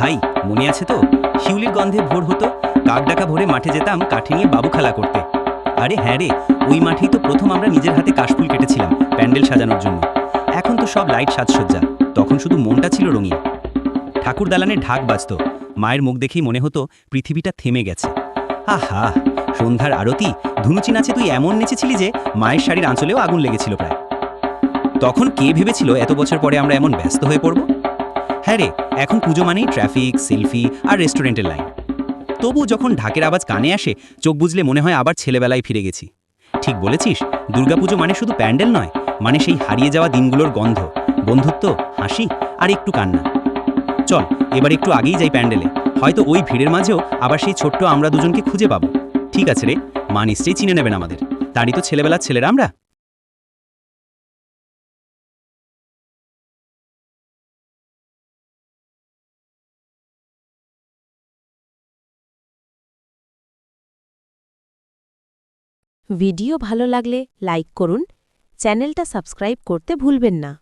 ভাই, মনে আছে তো? শিউলির গন্ধে ভোর হতো কাক ডাকা ভোরে মাঠে যেতাম কাঠি নিয়ে বাবু খেলা করতে। আরে হ্যাঁ রে, ওই মাঠেই তো প্রথম আমরা নিজের হাতে কাশফুল কেটেছিলাম প্যান্ডেল সাজানোর জন্য। এখন তো সব লাইট সাজসজ্জা, তখন শুধু মনটা ছিল রঙিন। ঠাকুর দালানে ঢাক বাজতো, মায়ের মুখ দেখেই মনে হতো পৃথিবীটা থেমে গেছে। আহা, সন্ধ্যার আরতি, ধুনুচি নাচে তুই এমন নেচেছিলি যে মায়ের শাড়ির আঁচলেও আগুন লেগেছিল প্রায়। তখন কে ভেবেছিল এত বছর পরে আমরা এমন ব্যস্ত হয়ে পড়ব? হ্যাঁ রে, এখন পুজো মানেই ট্রাফিক সেলফি আর রেস্টুরেন্টের লাইন তবু যখন ঢাকের আওয়াজ কানে আসে, চোখ বুঝলে মনে হয় আবার ছেলেবেলায় ফিরে গেছি। ঠিক বলেছিস, দুর্গাপুজো মানে শুধু প্যান্ডেল নয় মানে সেই হারিয়ে যাওয়া দিনগুলোর গন্ধ। বন্ধুত্ব, হাসি আর একটু কান্না। চল, এবার একটু আগেই যাই প্যান্ডেলে। হয়তো ওই ভিড়ের মাঝেও আবার সেই ছোট্ট আমরা দুজনকে খুঁজে পাবো। ঠিক আছে রে, মা নিশ্চয়ই চিনে নেবেন আমাদের। তারই তো ছেলেবেলার ছেলেরা আমরা। ভিডিও ভালো লাগলে লাইক করুন চ্যানেলটা সাবস্ক্রাইব করতে ভুলবেন না।